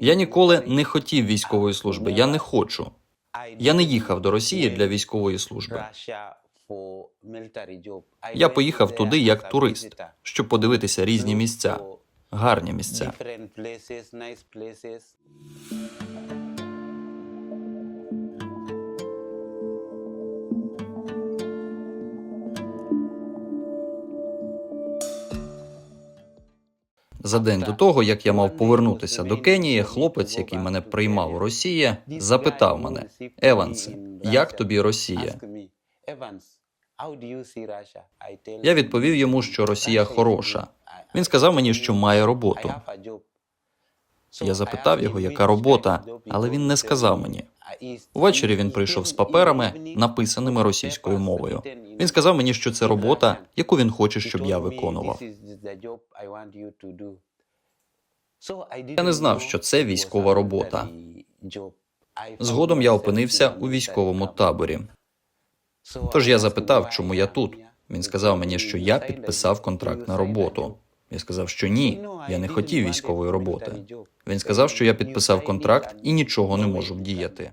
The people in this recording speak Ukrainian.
Я ніколи не хотів військової служби. Я не хочу. Я не їхав до Росії для військової служби. Я поїхав туди як турист, щоб подивитися різні місця, гарні місця. За день до того, як я мав повернутися до Кенії, хлопець, який мене приймав у Росії, запитав мене: Евансе, як тобі Росія? Я відповів йому, що Росія хороша. Він сказав мені, що має роботу. Я запитав його, яка робота, але він не сказав мені. Увечері він прийшов з паперами, написаними російською мовою. Він сказав мені, що це робота, яку він хоче, щоб я виконував. Я не знав, що це військова робота. Згодом я опинився у військовому таборі. Тож я запитав, чому я тут. Він сказав мені, що я підписав контракт на роботу. Я сказав, що ні, я не хотів військової роботи. Він сказав, що я підписав контракт і нічого не можу вдіяти.